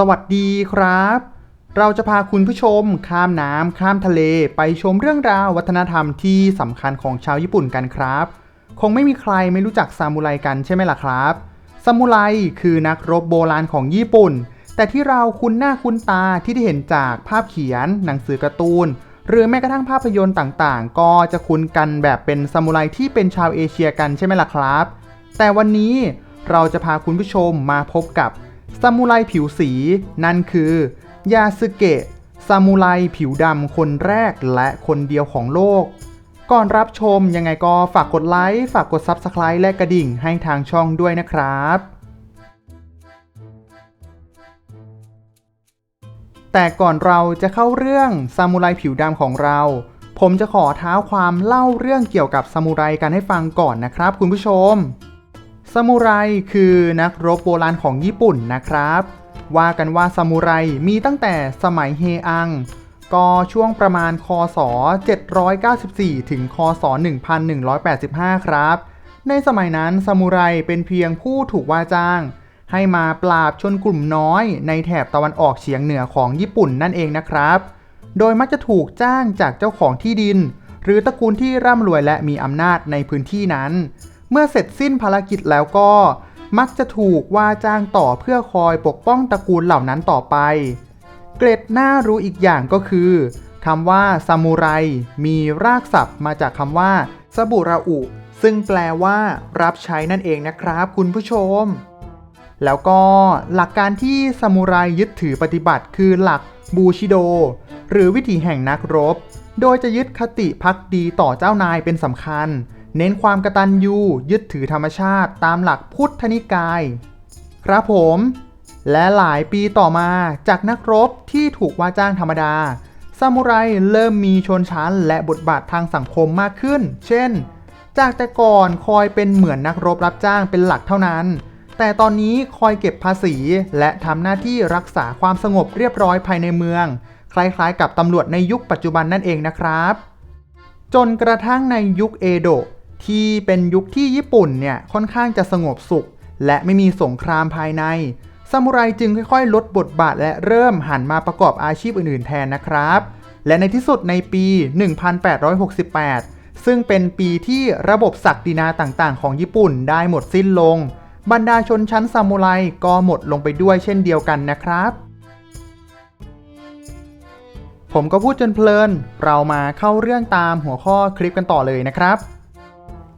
สวัสดีครับ เราจะพาคุณผู้ชมข้ามน้ำข้ามทะเลไปชมเรื่องราววัฒนธรรมที่สำคัญของชาวญี่ปุ่นกันครับ คงไม่มีใครไม่รู้จักซามูไรกันใช่ไหมล่ะครับซามูไรคือนักรบโบราณของญี่ปุ่น แต่ที่เราคุ้นหน้าคุ้นตาที่ได้เห็นจากภาพเขียน หนังสือการ์ตูน หรือแม้กระทั่งภาพยนตร์ต่างๆ ก็จะคุ้นกันแบบเป็นซามูไรที่เป็นชาวเอเชียกันใช่ไหมล่ะครับ แต่วันนี้เราจะพาคุณผู้ชมมาพบกับ ซามูไรผิวสี นั่นคือยาสึเกะซามูไรผิวดำคนแรกและคนเดียวของโลก ก่อนรับชมยังไงก็ฝากกดไลค์ฝากกด Subscribe และกระดิ่งให้ทางช่องด้วยนะครับ แต่ก่อนเราจะเข้าเรื่องซามูไรผิวดำของเรา ผมจะขอเท้าความเล่าเรื่องเกี่ยวกับซามูไรกันให้ฟังก่อนนะครับคุณผู้ชม ซามูไรคือนักรบโบราณของญี่ปุ่นนะครับ ว่ากันว่าซามูไรมีตั้งแต่สมัยเฮอัง ก็ช่วงประมาณคศ 794 ถึงคศ 1185 ครับ ในสมัยนั้นซามูไรเป็นเพียงผู้ถูกว่าจ้าง ให้มาปราบชนกลุ่มน้อยในแถบตะวันออกเฉียงเหนือของญี่ปุ่นนั่นเองนะครับ โดยมักจะถูกจ้างจากเจ้าของที่ดิน หรือตระกูลที่ร่ำรวยและมีอำนาจในพื้นที่นั้น เมื่อเสร็จสิ้นภารกิจแล้วก็ มักจะถูกว่าจ้างต่อเพื่อคอยปกป้องตระกูลเหล่านั้นต่อไป เกร็ดน่ารู้อีกอย่างก็คือคำว่าซามูไรมีรากศัพท์มาจากคำว่าซาบุราอุ ซึ่งแปลว่า รับใช้นั่นเองนะครับ คุณผู้ชม แล้วก็หลักการที่ซามูไรยึดถือปฏิบัติคือหลักบูชิโด หรือวิถีแห่งนักรบ โดยจะยึดคติพักดีต่อเจ้านายเป็นสำคัญ เน้นความกระตัญญูยึดถือธรรมชาติตามหลักพุทธนิกาย ครับผม และหลายปีต่อมาจากนักรบที่ถูกว่าจ้างธรรมดาซามูไรเริ่มมีชนชั้นและบทบาททางสังคมมากขึ้น เช่น จากแต่ก่อนคอยเป็นเหมือนนักรบรับจ้างเป็นหลักเท่านั้น แต่ตอนนี้คอยเก็บภาษีและทำหน้าที่รักษาความสงบเรียบร้อยภายในเมือง คล้ายๆ กับตำรวจในยุคปัจจุบันนั่นเองนะครับ จนกระทั่งในยุคเอโดะ ที่เป็นยุคที่ญี่ปุ่นเนี่ยค่อนข้างจะสงบสุข และไม่มีสงครามภายในซามูไรจึงค่อยๆ ลดบทบาทและเริ่มหันมาประกอบอาชีพอื่นๆแทนนะครับ และในที่สุดในปี 1868 ซึ่งเป็นปีที่ระบบศักดินาต่างๆ ของญี่ปุ่นได้หมดสิ้นลง บรรดาชนชั้นซามูไรก็หมดลงไปด้วยเช่นเดียวกันนะครับ ผมก็พูดจนเพลิน เรามาเข้าเรื่องตามหัวข้อคลิปกันต่อเลยนะครับ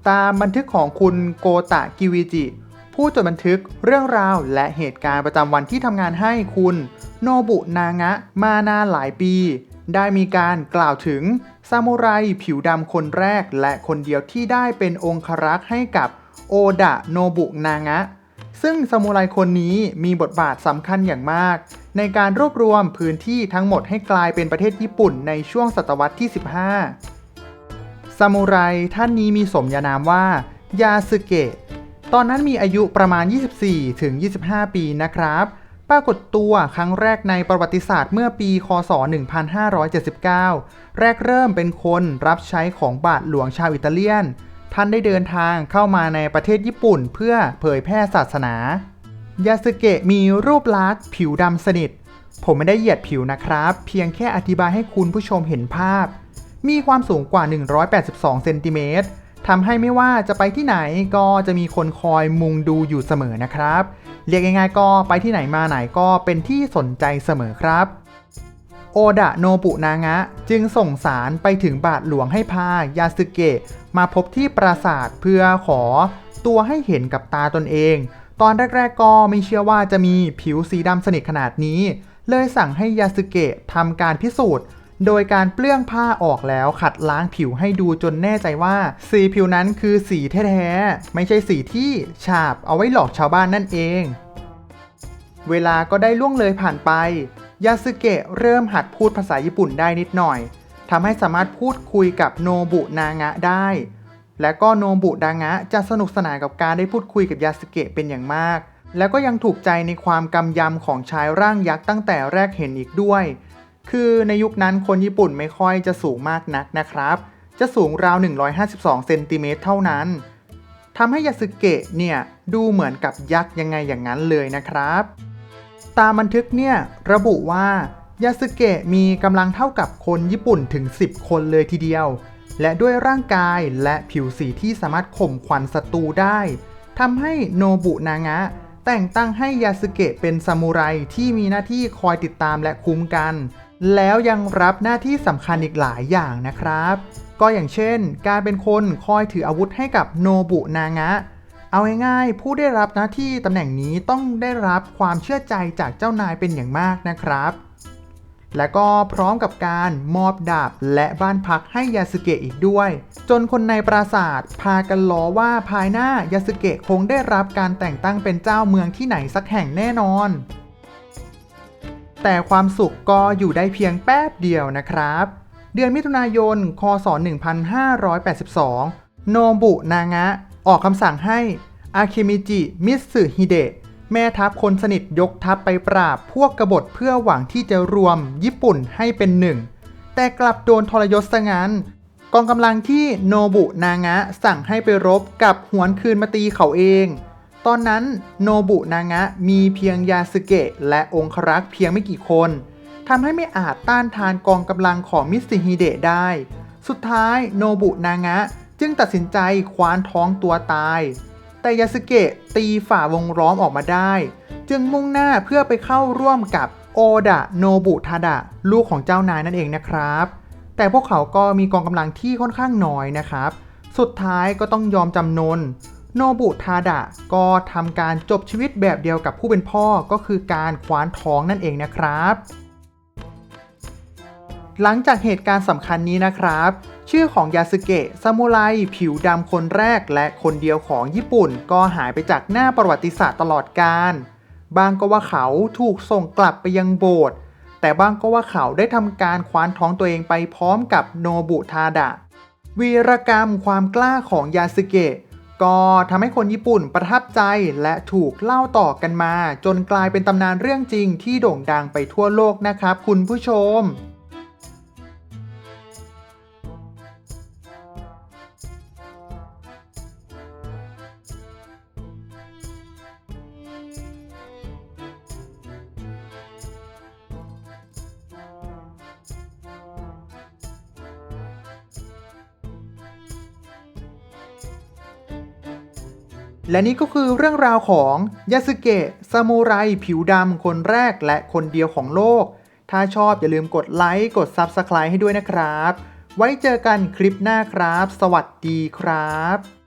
ตามบันทึกของคุณโกตะกิวิจิ ผู้จดบันทึกเรื่องราวและเหตุการณ์ประจำวันที่ทำงานให้คุณโนบุนางะมานานหลายปี ได้มีการกล่าวถึงซามูไรผิวดำคนแรกและคนเดียวที่ได้เป็นองครักษ์ให้กับโอดะโนบุนางะ ซึ่งซามูไรคนนี้มีบทบาทสำคัญอย่างมาก ในการรวบรวมพื้นที่ทั้งหมดให้กลายเป็นประเทศญี่ปุ่นในช่วงศตวรรษที่ 15 ซามูไรท่านนี้มีสมญานามว่ายาสึเกะ ตอนนั้นมีอายุประมาณ 24 ถึง 25 ปีนะครับ ปรากฏตัวครั้งแรกในประวัติศาสตร์เมื่อปี คศ 1579 แรกเริ่มเป็นคนรับใช้ของบาทหลวงชาวอิตาเลียน ท่านได้เดินทางเข้ามาในประเทศญี่ปุ่นเพื่อเผยแพร่ศาสนา ยาสึเกะมีรูปลักษณ์ผิวดำสนิท ผมไม่ได้เหยียดผิวนะครับ เพียงแค่อธิบายให้คุณผู้ชมเห็นภาพ มีความสูงกว่า 182 เซนติเมตรทำให้ไม่ว่าจะไปที่ไหนก็จะมีคนคอยมุงดูอยู่เสมอนะครับ เรียกง่ายๆก็ไปที่ไหนมาไหนก็เป็นที่สนใจเสมอครับ โอดะโนบุนางะ จึงส่งสารไปถึงบาทหลวงให้พายาสึเกะมาพบที่ปราสาทเพื่อขอตัวให้เห็นกับตาตนเอง ตอนแรกๆก็ไม่เชื่อว่าจะมีผิวสีดำสนิทขนาดนี้ เลยสั่งให้ยาสึเกะทำการพิสูจน์ โดยการเปลื้องผ้าออกแล้วขัดล้างผิวให้ดูจนแน่ใจว่า สีผิวนั้นคือสีแท้ๆ ไม่ใช่สีที่ฉาบเอาไว้หลอกชาวบ้านนั่นเอง เวลาก็ได้ล่วงเลยผ่านไป ยาสึเกะเริ่มหัดพูดภาษาญี่ปุ่นได้นิดหน่อยทำให้สามารถพูดคุยกับโนบุนางะได้ และก็โนบุนางะจะสนุกสนานกับการได้พูดคุยกับยาสึเกะเป็นอย่างมาก แล้วก็ยังถูกใจในความกำยำของชายร่างยักษ์ตั้งแต่แรกเห็นอีกด้วย คือในยุคนั้นคนญี่ปุ่นไม่ค่อยจะสูงมากนักนะครับ จะสูงราว 152เซนติเมตรเท่านั้นทำให้ยาสึเกะเนี่ยดูเหมือนกับยักษ์ยังไงอย่างนั้นเลยนะครับ ตามบันทึกเนี่ยระบุว่ายาสึเกะมีกำลังเท่ากับคนญี่ปุ่นถึง 10 คนเลยทีเดียว และด้วยร่างกายและผิวสีที่สามารถข่มขวัญศัตรูได้ทำให้โนบุนางะ แต่งตั้งให้ยาสึเกะเป็นซามูไรที่มีหน้าที่คอยติดตามและคุ้มกัน แล้วยังรับหน้าที่สำคัญอีกหลายอย่างนะครับ ก็อย่างเช่น การเป็นคนคอยถืออาวุธให้กับโนบุนางะ เอาง่ายๆผู้ได้รับหน้าที่ตำแหน่งนี้ต้องได้รับความเชื่อใจจากเจ้านายเป็นอย่างมากนะครับ และก็พร้อมกับการมอบดาบและบ้านพักให้ยาสึเกะอีกด้วย จนคนในปราสาทพากันล้อว่าภายหน้ายาสึเกะคงได้รับการแต่งตั้งเป็นเจ้าเมืองที่ไหนสักแห่งแน่นอน แต่ความสุขก็อยู่ได้เพียงแป๊บเดียวนะครับ เดือนมิถุนายน คศ 1582 โนบุนางะ ออกคำสั่งให้อาเคมิจิ มิสึฮิเดะ แม่ทัพคนสนิทยกทัพไปปราบพวกกบฏเพื่อหวังที่จะรวมญี่ปุ่นให้เป็นหนึ่ง แต่กลับโดนทรยศซะงั้น กองกำลังที่โนบุนางะสั่งให้ไปรบกับหวนคืนมาตีเขาเอง ตอนนั้นโนบุนางะมีเพียงยาสึเกะและองครักษ์เพียงไม่กี่คนทำให้ไม่อาจต้านทานกองกำลังของมิสซิฮิเดะได้ สุดท้ายโนบุนางะจึงตัดสินใจคว้านท้องตัวตาย แต่ยาสึเกะตีฝ่าวงล้อมออกมาได้ จึงมุ่งหน้าเพื่อไปเข้าร่วมกับโอดะโนบุทาดะ ลูกของเจ้านายนั่นเองนะครับ แต่พวกเขาก็มีกองกำลังที่ค่อนข้างน้อยนะครับ สุดท้ายก็ต้องยอมจำนน โนบุทาดะก็ทำการจบชีวิตแบบเดียวกับผู้เป็นพ่อก็คือการคว้านท้องนั่นเองนะครับ หลังจากเหตุการณ์สำคัญนี้นะครับ ชื่อของยาสึเกะซามูไรผิวดำคนแรกและคนเดียวของญี่ปุ่น ก็หายไปจากหน้าประวัติศาสตร์ตลอดกาลบางก็ว่าเขาถูกส่งกลับไปยังโบสถ์แต่บางก็ว่าเขาได้ทำการคว้านท้องตัวเองไปพร้อมกับโนบุทาดะวีรกรรมความกล้าของยาสึเกะ ก็ทำให้คนญี่ปุ่นประทับใจและถูกเล่าต่อกันมา จนกลายเป็นตำนานเรื่องจริงที่โด่งดังไปทั่วโลกนะครับคุณผู้ชม และนี่ก็คือเรื่องราวของยาสึเกะซามูไรผิวดำคนแรกและคนเดียวของโลก ถ้าชอบอย่าลืมกดไลค์ กด Subscribe ให้ด้วยนะครับ ไว้เจอกันคลิปหน้าครับ สวัสดีครับ